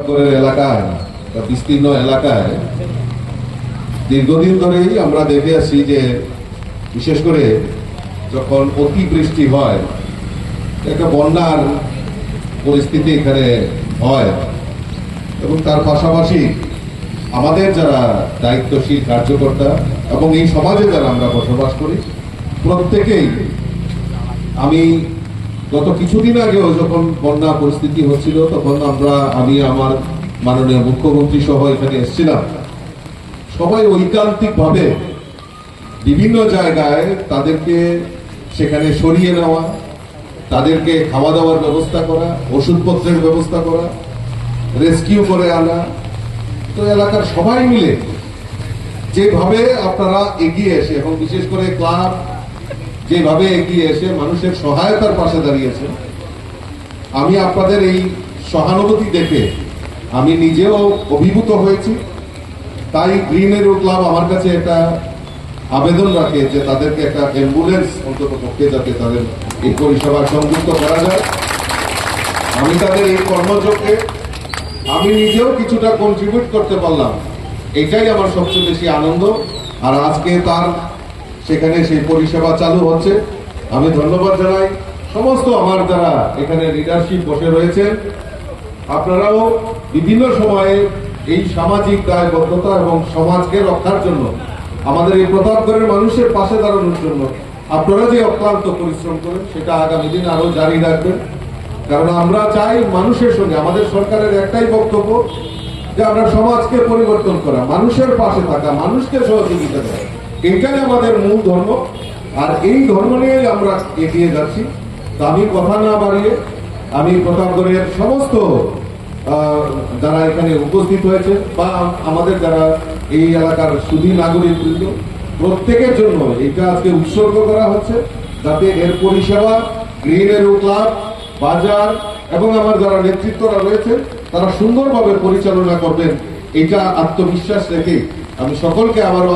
এলাকায়, বা বিস্তীর্ণ এলাকায়, দীর্ঘদিন ধরেই আমরা দেখে আসি যে, বিশেষ করে যখন অতিবৃষ্টি হয়, একটা বন্যার পরিস্থিতি এখানে হয়। এবং তার পাশাপাশি আমাদের যারা দায়িত্বশীল কার্যকর্তা এবং এই সমাজে যারা আমরা বসবাস করি, প্রত্যেকেই আমি গত কিছুদিন আগেও যখন বন্যা পরিস্থিতি হচ্ছিল, তখন আমরা, আমি, আমার মাননীয় মুখ্যমন্ত্রী সহ এখানে এসেছিলাম। সবাই ঐকান্তিক ভাবে বিভিন্ন জায়গায় তাদেরকে সেখানে সরিয়ে নেওয়া, তাদেরকে খাওয়া দাওয়ার ব্যবস্থা করা, ওষুধপত্রের ব্যবস্থা করা, রেস্কিউ করে আনা। তো এলাকার সবাই মিলে যেভাবে আপনারা এগিয়ে এসে, এবং বিশেষ করে ক্লাব যেভাবে এগিয়ে এসে মানুষের সহায়তার পাশে দাঁড়িয়েছে, আমি আপনাদের এই সহানুভূতি দেখে আমি নিজেও অভিভূত হয়েছি। তাই গ্রিন এরো ক্লাব আমার কাছে একটা আবেদন রাখে যে তাদেরকে একটা অ্যাম্বুলেন্স অন্তত পক্ষে যাতে তাদের এই পরিষেবা সংযুক্ত করা যায়। আমি তাদের এই কর্মযোগে আমি নিজেও কিছুটা কন্ট্রিবিউট করতে পারলাম। এটাই আমার সবচেয়ে বেশি আনন্দ। আর আজকে তার সেখানে সেই পরিষেবা চালু হচ্ছে। আমি ধন্যবাদ জানাই সমস্ত আমার যারা এখানে লিডারশিপ বসে রয়েছেন। আপনারাও বিভিন্ন সময়ে এই সামাজিক দায়বদ্ধতা এবং সমাজকে রক্ষার জন্য, আমাদের এই প্রতাপগড়ের মানুষের পাশে দাঁড়ানোর জন্য আপনারা যে অক্লান্ত পরিশ্রম করেন, সেটা আগামী দিন আরও জারি রাখবেন। কারণ আমরা চাই মানুষের সঙ্গে, আমাদের সরকারের একটাই বক্তব্য যে আমরা সমাজকে পরিবর্তন করা, মানুষের পাশে থাকা, মানুষকে সহযোগিতা দেওয়া এটাই আমাদের মূল ধর্ম। আর এই ধর্ম নিয়েই আমরা এগিয়ে যাচ্ছি। তো আমি কথা না বাড়িয়ে আমি প্রতাপগড়ের সমস্ত যারা এখানে উপস্থিত হয়েছে বা আমাদের যারা এই এলাকার সুধী নাগরিক বৃন্দ প্রত্যেকের জন্য এটা আজকে উৎসর্গ করা হচ্ছে যাতে এর পরিষেবা, গ্রিন এরো ক্লাব, বাজার এবং আমার যারা নেতৃত্বরা রয়েছে, তারা সুন্দরভাবে পরিচালনা করবেন। এটা আত্মবিশ্বাস রেখে আমি সকলকে আবারও